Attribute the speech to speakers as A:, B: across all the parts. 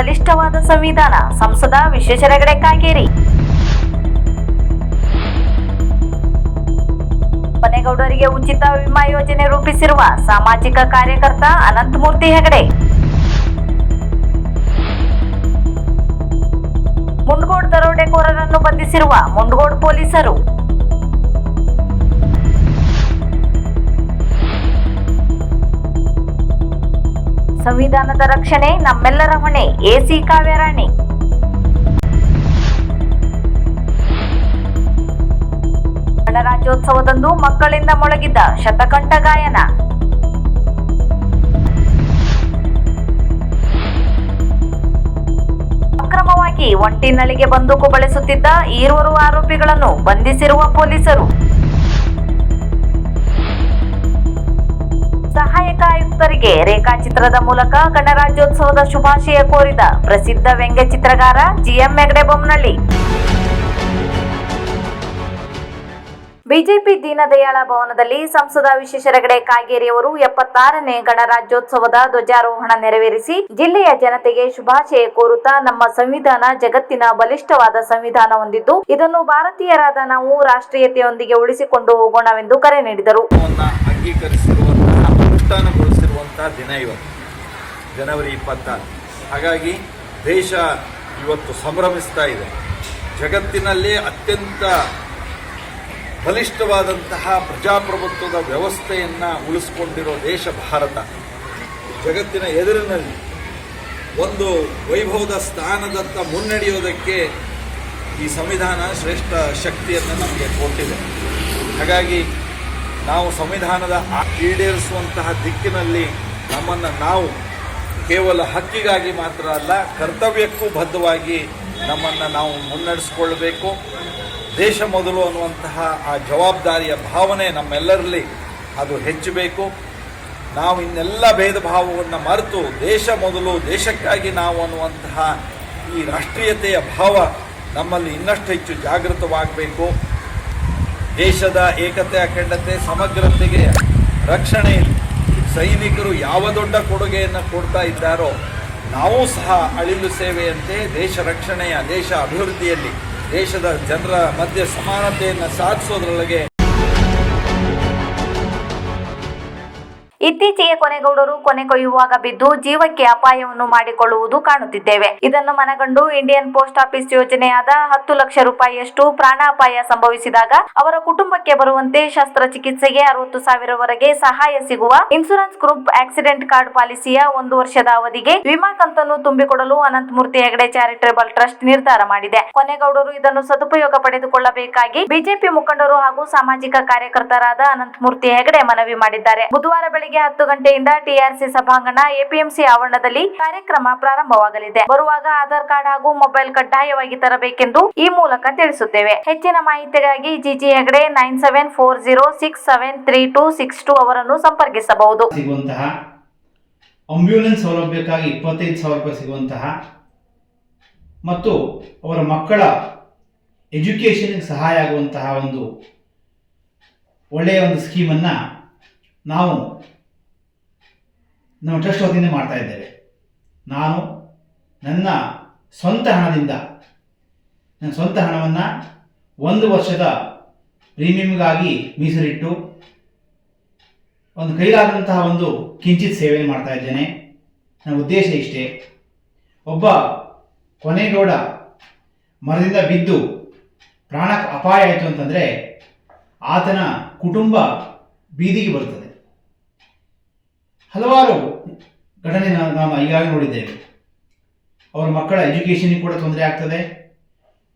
A: ಬಲಿಷ್ಠವಾದ ಸಂವಿಧಾನ ಸಂಸದ ವಿಶ್ವೇಶ್ವರ ಹೆಗಡೆ ಕಾಗೇರಿ. ಮನೆಗೌಡರಿಗೆ ಉಚಿತ ವಿಮಾ ಯೋಜನೆ ರೂಪಿಸಿರುವ ಸಾಮಾಜಿಕ ಕಾರ್ಯಕರ್ತ ಅನಂತಮೂರ್ತಿ ಹೆಗಡೆ. ಮುಂಡಗೋಡ್ ದರೋಡೆಕೋರರನ್ನು ಬಂಧಿಸಿರುವ ಮುಂಡಗೋಡ್ ಪೊಲೀಸರು. ಸಂವಿಧಾನದ ರಕ್ಷಣೆ, ನಮ್ಮೆಲ್ಲರ ಹೊಣೆ, ಎಸಿ ಕಾವ್ಯರಾಣಿ. ಗಣರಾಜ್ಯೋತ್ಸವದಂದು ಮಕ್ಕಳಿಂದ ಮೊಳಗಿದ್ದ ಶತಕಂಠ ಗಾಯನ. ಅಕ್ರಮವಾಗಿ ಒಂಟಿನಳಿಗೆ ಬಂದೂಕು ಬಳಸುತ್ತಿದ್ದ ಈರುವರು ಆರೋಪಿಗಳನ್ನು ಬಂಧಿಸಿರುವ ಪೊಲೀಸರು. ಸಹಾಯಕ ಆಯುಕ್ತರಿಗೆ ರೇಖಾಚಿತ್ರದ ಮೂಲಕ ಗಣರಾಜ್ಯೋತ್ಸವದ ಶುಭಾಶಯ ಕೋರಿದ ಪ್ರಸಿದ್ಧ ವ್ಯಂಗ್ಯ ಚಿತ್ರಗಾರ ಜಿಎಂ ಹೆಗಡೆ ಬಿಜೆಪಿ ದೀನದಯಾಳ ಭವನದಲ್ಲಿ ಸಂಸದ ವಿಶ್ವೇಶ್ವರಗಡೆ ಕಾಗೇರಿ ಅವರು ಎಪ್ಪತ್ತಾರನೇ ಗಣರಾಜ್ಯೋತ್ಸವದ ಧ್ವಜಾರೋಹಣ ನೆರವೇರಿಸಿ ಜಿಲ್ಲೆಯ ಜನತೆಗೆ ಶುಭಾಶಯ ಕೋರುತ್ತಾ ನಮ್ಮ ಸಂವಿಧಾನ ಜಗತ್ತಿನ ಬಲಿಷ್ಠವಾದ ಸಂವಿಧಾನ ಹೊಂದಿದ್ದು, ಇದನ್ನು ಭಾರತೀಯರಾದ ನಾವು ರಾಷ್ಟ್ರೀಯತೆಯೊಂದಿಗೆ ಉಳಿಸಿಕೊಂಡು ಹೋಗೋಣವೆಂದು ಕರೆ ನೀಡಿದರು.
B: ಜನವರಿ ಇಪ್ಪತ್ತಾರು. ಹಾಗಾಗಿ ದೇಶ ಇವತ್ತು ಸಂಭ್ರಮಿಸ್ತಾ ಜಗತ್ತಿನಲ್ಲಿ ಅತ್ಯಂತ ಬಲಿಷ್ಠವಾದಂತಹ ಪ್ರಜಾಪ್ರಭುತ್ವದ ವ್ಯವಸ್ಥೆಯನ್ನು ಉಳಿಸ್ಕೊಂಡಿರೋ ದೇಶ ಭಾರತ. ಜಗತ್ತಿನ ಎದುರಿನಲ್ಲಿ ಒಂದು ವೈಭವದ ಸ್ಥಾನದತ್ತ ಮುನ್ನಡೆಯೋದಕ್ಕೆ ಈ ಸಂವಿಧಾನ ಶ್ರೇಷ್ಠ ಶಕ್ತಿಯನ್ನು ನಮಗೆ ಕೊಟ್ಟಿದೆ. ಹಾಗಾಗಿ ನಾವು ಸಂವಿಧಾನದ ಈಡೇರಿಸುವಂತಹ ದಿಕ್ಕಿನಲ್ಲಿ ನಮ್ಮನ್ನು ನಾವು ಕೇವಲ ಹಕ್ಕಿಗಾಗಿ ಮಾತ್ರ ಅಲ್ಲ, ಕರ್ತವ್ಯಕ್ಕೂ ಬದ್ಧವಾಗಿ ನಮ್ಮನ್ನು ನಾವು ಮುನ್ನಡೆಸ್ಕೊಳ್ಬೇಕು. ದೇಶ ಮೊದಲು ಅನ್ನುವಂತಹ ಆ ಜವಾಬ್ದಾರಿಯ ಭಾವನೆ ನಮ್ಮೆಲ್ಲರಲ್ಲಿ ಅದು ಹೆಚ್ಚಬೇಕು. ನಾವು ಇನ್ನೆಲ್ಲ ಭೇದ ಭಾವವನ್ನು ಮರೆತು ದೇಶ ಮೊದಲು ದೇಶಕ್ಕಾಗಿ ನಾವು ಅನ್ನುವಂತಹ ಈ ರಾಷ್ಟ್ರೀಯತೆಯ ಭಾವ ನಮ್ಮಲ್ಲಿ ಇನ್ನಷ್ಟು ಹೆಚ್ಚು ಜಾಗೃತವಾಗಬೇಕು. ದೇಶದ ಏಕತೆ, ಅಖಂಡತೆ, ಸಮಗ್ರತೆಗೆ ರಕ್ಷಣೆ, ಸೈನಿಕರು ಯಾವ ದೊಡ್ಡ ಕೊಡುಗೆಯನ್ನು ಕೊಡ್ತಾ ಇದ್ದಾರೋ, ನಾವು ಸಹ ಅಳಿಲು ಸೇವೆಯಂತೆ ದೇಶ ರಕ್ಷಣೆಯ, ದೇಶ ಅಭಿವೃದ್ಧಿಯಲ್ಲಿ ದೇಶದ ಜನರ ಮಧ್ಯೆ ಸಮಾನತೆಯನ್ನು ಸಾಧಿಸೋದ್ರೊಳಗೆ
A: ಇತ್ತೀಚೆಗೆ ಕೊನೆಗೌಡರು ಕೊನೆ ಕೊಯ್ಯುವಾಗ ಬಿದ್ದು ಜೀವಕ್ಕೆ ಅಪಾಯವನ್ನು ಮಾಡಿಕೊಳ್ಳುವುದು ಕಾಣುತ್ತಿದ್ದೇವೆ. ಇದನ್ನು ಮನಗಂಡು ಇಂಡಿಯನ್ ಪೋಸ್ಟ್ ಆಫೀಸ್ ಯೋಜನೆಯಾದ ಹತ್ತು ಲಕ್ಷ ರೂಪಾಯಿಯಷ್ಟು ಪ್ರಾಣಾಪಾಯ ಸಂಭವಿಸಿದಾಗ ಅವರ ಕುಟುಂಬಕ್ಕೆ ಬರುವಂತೆ ಶಸ್ತ್ರಚಿಕಿತ್ಸೆಗೆ ಅರವತ್ತು ಸಾವಿರವರೆಗೆ ಸಹಾಯ ಸಿಗುವ ಇನ್ಸೂರೆನ್ಸ್ ಗ್ರೂಪ್ ಆಕ್ಸಿಡೆಂಟ್ ಕಾರ್ಡ್ ಪಾಲಿಸಿಯ ಒಂದು ವರ್ಷದ ಅವಧಿಗೆ ವಿಮಾ ಕಂತನ್ನು ತುಂಬಿಕೊಡಲು ಅನಂತಮೂರ್ತಿ ಹೆಗಡೆ ಚಾರಿಟೇಬಲ್ ಟ್ರಸ್ಟ್ ನಿರ್ಧಾರ ಮಾಡಿದೆ. ಕೊನೆಗೌಡರು ಇದನ್ನು ಸದುಪಯೋಗ ಪಡೆದುಕೊಳ್ಳಬೇಕಾಗಿ ಬಿಜೆಪಿ ಮುಖಂಡರು ಹಾಗೂ ಸಾಮಾಜಿಕ ಕಾರ್ಯಕರ್ತರಾದ ಅನಂತಮೂರ್ತಿ ಹೆಗಡೆ ಮನವಿ ಮಾಡಿದ್ದಾರೆ. ಬುಧವಾರ ಬೆಳಿಗ್ಗೆ ಹತ್ತು ಗಂಟೆಯಿಂದ ಟಿಆರ್ಸಿ ಸಭಾಂಗಣ ಎಪಿಎಂಸಿ ಆವರಣದಲ್ಲಿ ಕಾರ್ಯಕ್ರಮ ಪ್ರಾರಂಭವಾಗಲಿದೆ. ಬರುವಾಗ ಆಧಾರ್ ಕಾರ್ಡ್ ಹಾಗೂ ಮೊಬೈಲ್ ಕಡ್ಡಾಯವಾಗಿ ತರಬೇಕೆಂದು ಈ ಮೂಲಕ ತಿಳಿಸುತ್ತೇವೆ. ಹೆಚ್ಚಿನ ಮಾಹಿತಿಗಾಗಿ GG Hegde nine seven four zero six seven three two six two ಅವರನ್ನು ಸಂಪರ್ಕಿಸಬಹುದು.
C: ಸಿಗುವಂತಹ ಅಂಬ್ಯುಲೆನ್ಸ್ ಸೌಲಭ್ಯಕ್ಕಾಗಿ ಇಪ್ಪತ್ತೈದು ಸಾವಿರ ರೂಪಾಯಿ ಸಿಗುವಂತಹ ಮತ್ತು ಅವರ ಮಕ್ಕಳ ಎಜುಕೇಷನ್ಗೆ ಸಹಾಯ ಆಗುವಂತಹ ಒಂದು ಒಳ್ಳೆಯ ಒಂದು ಸ್ಕೀಮನ್ನು ನಾವು ನಮ್ಮ ಟ್ರಸ್ಟ್ ವತಿಯಿಂದ ಮಾಡ್ತಾ ಇದ್ದೇವೆ. ನಾನು ನನ್ನ ಸ್ವಂತ ಹಣದಿಂದ, ನನ್ನ ಸ್ವಂತ ಹಣವನ್ನು ಒಂದು ವರ್ಷದ ಪ್ರೀಮಿಯಮ್ಗಾಗಿ ಮೀಸಲಿಟ್ಟು ಒಂದು ಕೈಲಾದಂತಹ ಒಂದು ಕಿಂಚಿತ್ ಸೇವೆ ಮಾಡ್ತಾ ಇದ್ದೇನೆ. ನನ್ನ ಉದ್ದೇಶ ಇಷ್ಟೇ. ಒಬ್ಬ ಕೊನೆಗೌಡ ಮರದಿಂದ ಬಿದ್ದು ಪ್ರಾಣಕ್ಕೆ ಅಪಾಯ ಆಯಿತು ಅಂತಂದರೆ ಆತನ ಕುಟುಂಬ ಬೀದಿಗೆ ಬರುತ್ತದೆ. ಹಲವಾರು ಘಟನೆ ನಾವು ಈಗಾಗಲೇ ನೋಡಿದ್ದೇವೆ. ಅವರ ಮಕ್ಕಳ ಎಜುಕೇಷನ್ಗೆ ಕೂಡ ತೊಂದರೆ ಆಗ್ತದೆ.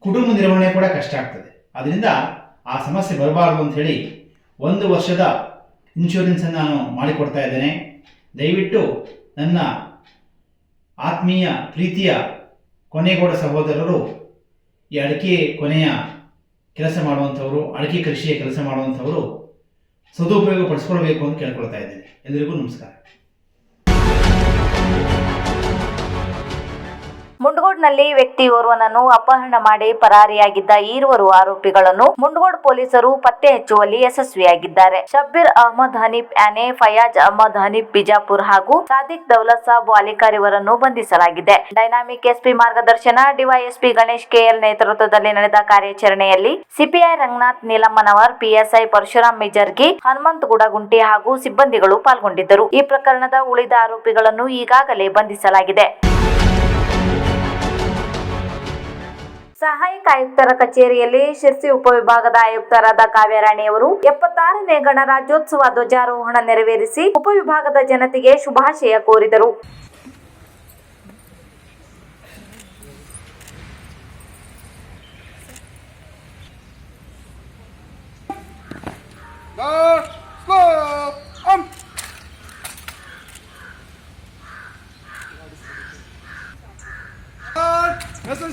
C: ಕುಟುಂಬ ನಿರ್ವಹಣೆ ಕೂಡ ಕಷ್ಟ ಆಗ್ತದೆ. ಅದರಿಂದ ಆ ಸಮಸ್ಯೆ ಬರಬಾರದು ಅಂತ ಹೇಳಿ ಒಂದು ವರ್ಷದ ಇನ್ಶೂರೆನ್ಸನ್ನು ನಾನು ಮಾಡಿಕೊಡ್ತಾ ಇದ್ದೇನೆ. ದಯವಿಟ್ಟು ನನ್ನ ಆತ್ಮೀಯ ಪ್ರೀತಿಯ ಕೊನೆಗೌಡ ಸಹೋದರರು ಈ ಅಡಿಕೆ ಕೊನೆಯ ಕೆಲಸ ಮಾಡುವಂಥವರು, ಅಡಿಕೆ ಕೃಷಿಯ ಕೆಲಸ ಮಾಡುವಂಥವರು ಸದುಪಯೋಗ ಪಡಿಸ್ಕೊಳ್ಬೇಕು ಅಂತ ಕೇಳ್ಕೊಳ್ತಾ ಇದ್ದೀನಿ. ಎಲ್ಲರಿಗೂ ನಮಸ್ಕಾರ.
A: ಮುಂಡಗೋಡ್ನಲ್ಲಿ ವ್ಯಕ್ತಿಯೋರ್ವನನ್ನು ಅಪಹರಣ ಮಾಡಿ ಪರಾರಿಯಾಗಿದ್ದ ಈರುವರು ಆರೋಪಿಗಳನ್ನು ಮುಂಡಗೋಡ್ ಪೊಲೀಸರು ಪತ್ತೆ ಹಚ್ಚುವಲ್ಲಿ ಯಶಸ್ವಿಯಾಗಿದ್ದಾರೆ. ಶಬ್ಬೀರ್ ಅಹಮದ್ ಹನೀಫ್, ಆನೆ ಫಯಾಜ್ ಅಹಮದ್ ಹನೀಫ್, ಬಿಜಾಪುರ್ ಹಾಗೂ ಸಾದಿಕ್ ದೌಲತ್ ಸಾಬ್ ವಾಲಿಕಾರ್ ಇವರನ್ನು ಬಂಧಿಸಲಾಗಿದೆ. ಡೈನಾಮಿಕ್ ಎಸ್ಪಿ ಮಾರ್ಗದರ್ಶನ, ಡಿವೈಎಸ್ಪಿ ಗಣೇಶ್ ಕೆಎಲ್ ನೇತೃತ್ವದಲ್ಲಿ ನಡೆದ ಕಾರ್ಯಾಚರಣೆಯಲ್ಲಿ ಸಿಪಿಐ ರಂಗನಾಥ್ ನೀಲಮ್ಮನವರ್, ಪಿಎಸ್ಐ ಪರಶುರಾಮ್ ಮಿಜರ್ಗಿ, ಹನುಮಂತ್ ಗುಡಗುಂಟಿ ಹಾಗೂ ಸಿಬ್ಬಂದಿಗಳು ಪಾಲ್ಗೊಂಡಿದ್ದರು. ಈ ಪ್ರಕರಣದ ಉಳಿದ ಆರೋಪಿಗಳನ್ನು ಈಗಾಗಲೇ ಬಂಧಿಸಲಾಗಿದೆ. ಸಹಾಯಕ ಆಯುಕ್ತರ ಕಚೇರಿಯಲ್ಲಿ ಶಿರ್ಸಿ ಉಪವಿಭಾಗದ ಆಯುಕ್ತರಾದ ಕಾವ್ಯರಾಣಿಯವರು ಎಪ್ಪತ್ತಾರನೇ ಗಣರಾಜ್ಯೋತ್ಸವ ಧ್ವಜಾರೋಹಣ ನೆರವೇರಿಸಿ ಉಪವಿಭಾಗದ ಜನತೆಗೆ ಶುಭಾಶಯ ಕೋರಿದರು.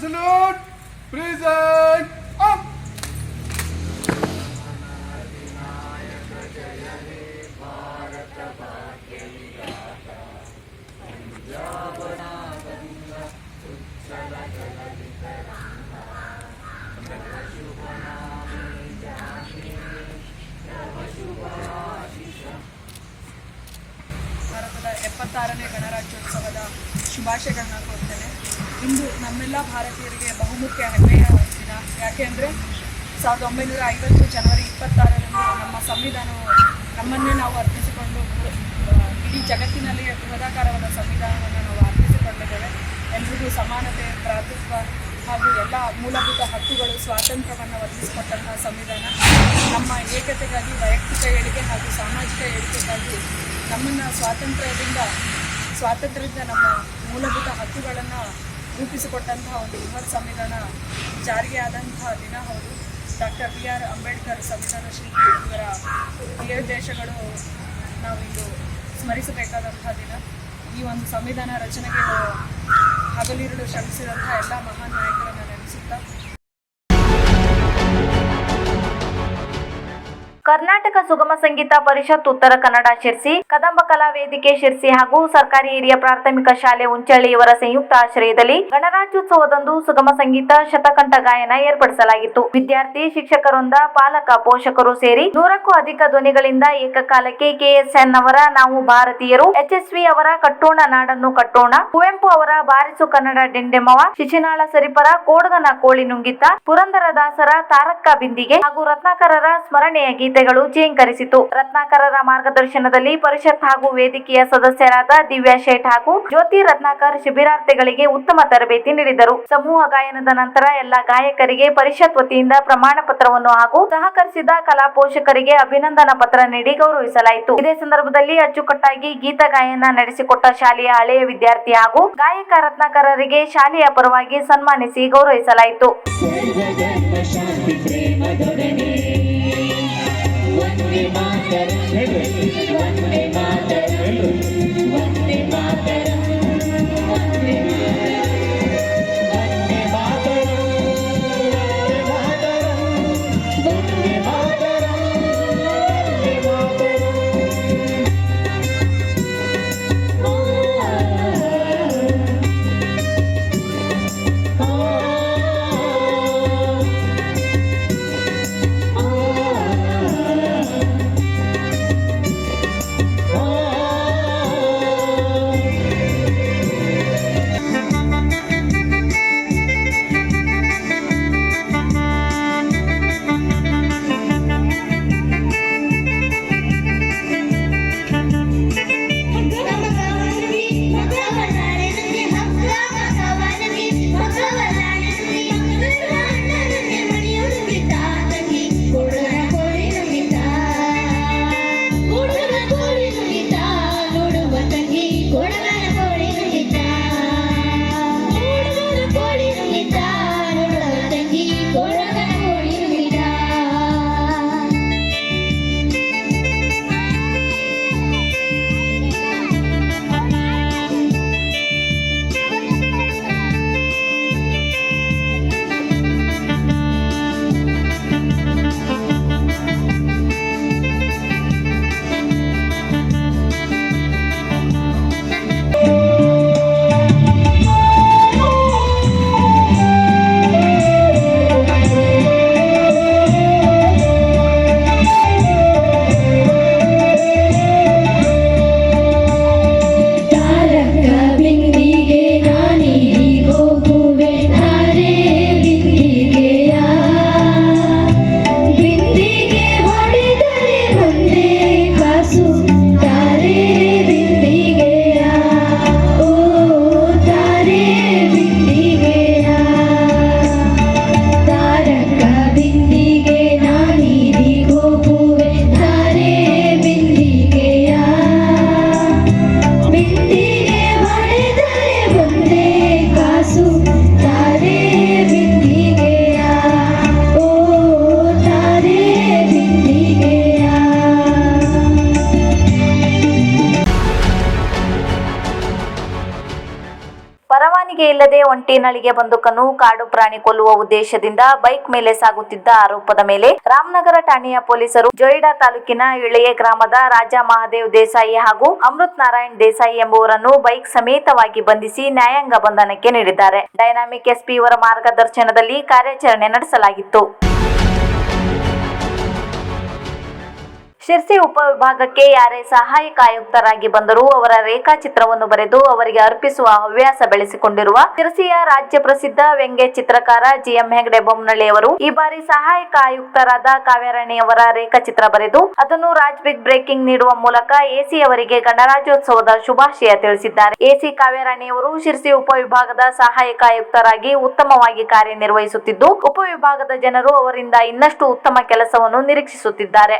D: Salute, present, um.
E: ಭಾರತದ ಎಪ್ಪತ್ತಾರನೇ ಗಣರಾಜ್ಯೋತ್ಸವದ ಶುಭಾಶಯಗಳನ್ನ ಕೋರ್ತೇನೆ ಇಂದು ನಮ್ಮೆಲ್ಲ ಭಾರತೀಯರಿಗೆ ಬಹುಮುಖ್ಯ ಹೆಮ್ಮೆಯ ದಿನ ಯಾಕೆಂದರೆ ಸಾವಿರದ ಒಂಬೈನೂರ ಐವತ್ತು ಜನವರಿ ಇಪ್ಪತ್ತಾರರಂದು ನಮ್ಮ ಸಂವಿಧಾನವು ನಮ್ಮನ್ನೇ ನಾವು ಅರ್ಪಿಸಿಕೊಂಡು, ಇಡೀ ಜಗತ್ತಿನಲ್ಲಿ ಬೃಹದಾಕಾರವಾದ ಸಂವಿಧಾನವನ್ನು ನಾವು ಅರ್ಪಿಸಿಕೊಂಡಿದ್ದೇವೆ. ಎಲ್ರಿಗೂ ಸಮಾನತೆ ಭ್ರಾತೃತ್ವ ಹಾಗೂ ಎಲ್ಲ ಮೂಲಭೂತ ಹಕ್ಕುಗಳು, ಸ್ವಾತಂತ್ರ್ಯವನ್ನು ಒದಗಿಸಿಕೊಟ್ಟಂತಹ ಸಂವಿಧಾನ. ನಮ್ಮ ಏಕತೆಗಾಗಿ, ವೈಯಕ್ತಿಕ ಏಳಿಗೆ ಹಾಗೂ ಸಾಮಾಜಿಕ ಏಳಿಗೆಗಾಗಿ ನಮ್ಮನ್ನು ಸ್ವಾತಂತ್ರ್ಯದಿಂದ ಸ್ವಾತಂತ್ರ್ಯದಿಂದ ನಮ್ಮ ಮೂಲಭೂತ ಹಕ್ಕುಗಳನ್ನು ರೂಪಿಸಿಕೊಟ್ಟಂತಹ ಒಂದು ಬೃಹತ್ ಸಂವಿಧಾನ ಜಾರಿಗೆ ಆದಂತಹ ದಿನ ಹೌದು. ಡಾಕ್ಟರ್ ಬಿ ಆರ್ ಅಂಬೇಡ್ಕರ್ ಸಂವಿಧಾನ ಶಿಲ್ಪಿ ಇವರ ನಿರ್ದೇಶಗಳು ನಾವು ನಾವಿಂದು ಸ್ಮರಿಸಬೇಕಾದಂತಹ ದಿನ. ಈ ಒಂದು ಸಂವಿಧಾನ ರಚನೆಗೆ ಹಗಲಿರುಳು ಶ್ರಮಿಸಿದಂತಹ ಎಲ್ಲ ಮಹಾನ್ ನಾಯಕರನ್ನು
A: ಕರ್ನಾಟಕ ಸುಗಮ ಸಂಗೀತ ಪರಿಷತ್ ಉತ್ತರ ಕನ್ನಡ ಶಿರ್ಸಿ, ಕದಂಬ ಕಲಾ ವೇದಿಕೆ ಶಿರ್ಸಿ ಹಾಗೂ ಸರ್ಕಾರಿ ಹಿರಿಯ ಪ್ರಾಥಮಿಕ ಶಾಲೆ ಉಂಚಳ್ಳಿ ಇವರ ಸಂಯುಕ್ತ ಆಶ್ರಯದಲ್ಲಿ ಗಣರಾಜ್ಯೋತ್ಸವದಂದು ಸುಗಮ ಸಂಗೀತ ಶತಕಂಠ ಗಾಯನ ಏರ್ಪಡಿಸಲಾಗಿತ್ತು. ವಿದ್ಯಾರ್ಥಿ, ಶಿಕ್ಷಕರೊಂದ, ಪಾಲಕ, ಪೋಷಕರು ಸೇರಿ ನೂರಕ್ಕೂ ಅಧಿಕ ಧ್ವನಿಗಳಿಂದ ಏಕಕಾಲಕ್ಕೆ ಕೆಎಸ್ಎನ್ ಅವರ ನಾವು ಭಾರತೀಯರು, ಎಚ್ಎಸ್ವಿ ಅವರ ಕಟ್ಟೋಣ ನಾಡನ್ನು ಕಟ್ಟೋಣ, ಕುವೆಂಪು ಅವರ ಬಾರಿಸು ಕನ್ನಡ ಡೆಂಡೆಮವ, ಶಿಶಿನಾಳ ಸರಿಪರ ಕೋಡಗನ ಕೋಳಿ ನುಂಗಿತ ಪುರಂದರ ದಾಸರ ತಾರಕ್ಕ ಬಿಂದಿಗೆ ಹಾಗೂ ರತ್ನಾಕರರ ಸ್ಮರಣೆಯ ಗೀತೆಗಳು ಜೇಂಕರಿಸಿತು ರತ್ನಾಕರರ ಮಾರ್ಗದರ್ಶನದಲ್ಲಿ ಪರಿಷತ್ ಹಾಗೂ ವೇದಿಕೆಯ ಸದಸ್ಯರಾದ ದಿವ್ಯಾ ಶೇಟ್ ಹಾಗೂ ಜ್ಯೋತಿ ರತ್ನಾಕರ್ ಶಿಬಿರಾರ್ಥಿಗಳಿಗೆ ಉತ್ತಮ ತರಬೇತಿ ನೀಡಿದರು. ಸಮೂಹ ಗಾಯನದ ನಂತರ ಎಲ್ಲ ಗಾಯಕರಿಗೆ ಪರಿಷತ್ ವತಿಯಿಂದ ಪ್ರಮಾಣ ಪತ್ರವನ್ನು ಹಾಗೂ ಸಹಕರಿಸಿದ ಕಲಾ ಪೋಷಕರಿಗೆ ಅಭಿನಂದನಾ ಪತ್ರ ನೀಡಿ ಗೌರವಿಸಲಾಯಿತು. ಇದೇ ಸಂದರ್ಭದಲ್ಲಿ ಅಚ್ಚುಕಟ್ಟಾಗಿ ಗೀತ ಗಾಯನ ನಡೆಸಿಕೊಟ್ಟ ಶಾಲೆಯ ಹಳೆಯ ವಿದ್ಯಾರ್ಥಿ ಹಾಗೂ ಗಾಯಕ ರತ್ನಾಕರರಿಗೆ ಶಾಲೆಯ ಪರವಾಗಿ ಸನ್ಮಾನಿಸಿ ಗೌರವಿಸಲಾಯಿತು.
F: ಸರ್ವಧರ್ಮ ಶಾಂತಿ ಪ್ರೇಮ ಧರಣಿ ವಂದೇ ಮಾತರ ವಂದೇ ಮಾತರ ವಂದೇ ಮಾತರ
A: ಇಲ್ಲದೆ ಒಂಟಿ ನಳಿಗೆ ಬಂದೂಕನ್ನು ಕಾಡು ಪ್ರಾಣಿ ಕೊಲ್ಲುವ ಉದ್ದೇಶದಿಂದ ಬೈಕ್ ಮೇಲೆ ಸಾಗುತ್ತಿದ್ದ ಆರೋಪದ ಮೇಲೆ ರಾಮನಗರ ಠಾಣೆಯ ಪೊಲೀಸರು ಜೊಯ್ಡಾ ತಾಲೂಕಿನ ಇಳೆಯ ಗ್ರಾಮದ ರಾಜ ಮಹಾದೇವ್ ದೇಸಾಯಿ ಹಾಗೂ ಅಮೃತ್ ನಾರಾಯಣ್ ದೇಸಾಯಿ ಎಂಬುವರನ್ನು ಬೈಕ್ ಸಮೇತವಾಗಿ ಬಂಧಿಸಿ ನ್ಯಾಯಾಂಗ ಬಂಧನಕ್ಕೆ ನೀಡಿದ್ದಾರೆ. ಡೈನಾಮಿಕ್ ಎಸ್ಪಿ ಇವರ ಮಾರ್ಗದರ್ಶನದಲ್ಲಿ ಕಾರ್ಯಾಚರಣೆ ನಡೆಸಲಾಗಿತ್ತು. ಶಿರ್ಸಿ ಉಪವಿಭಾಗಕ್ಕೆ ಯಾರೇ ಸಹಾಯಕ ಆಯುಕ್ತರಾಗಿ ಬಂದರೂ ಅವರ ರೇಖಾಚಿತ್ರವನ್ನು ಬರೆದು ಅವರಿಗೆ ಅರ್ಪಿಸುವ ಹವ್ಯಾಸ ಬೆಳೆಸಿಕೊಂಡಿರುವ ಶಿರ್ಸಿಯ ರಾಜ್ಯ ಪ್ರಸಿದ್ಧ ವ್ಯಂಗ್ಯ ಚಿತ್ರಕಾರ ಜಿಎಂ ಹೆಗ್ಡೆ ಬೊಮ್ಮನಳ್ಳಿ ಅವರು ಈ ಬಾರಿ ಸಹಾಯಕ ಆಯುಕ್ತರಾದ ಕಾವ್ಯರಾಣಿ ಅವರ ರೇಖಾಚಿತ್ರ ಬರೆದು ಅದನ್ನು ರಾಜ್ ಬಿಗ್ ಬ್ರೇಕಿಂಗ್ ನೀಡುವ ಮೂಲಕ ಎಸಿ ಅವರಿಗೆ ಗಣರಾಜ್ಯೋತ್ಸವದ ಶುಭಾಶಯ ತಿಳಿಸಿದ್ದಾರೆ. ಎಸಿ ಕಾವ್ಯರಾಣಿಯವರು ಶಿರ್ಸಿ ಉಪವಿಭಾಗದ ಸಹಾಯಕ ಆಯುಕ್ತರಾಗಿ ಉತ್ತಮವಾಗಿ ಕಾರ್ಯನಿರ್ವಹಿಸುತ್ತಿದ್ದು, ಉಪವಿಭಾಗದ ಜನರು ಅವರಿಂದ ಇನ್ನಷ್ಟು ಉತ್ತಮ ಕೆಲಸವನ್ನು ನಿರೀಕ್ಷಿಸುತ್ತಿದ್ದಾರೆ.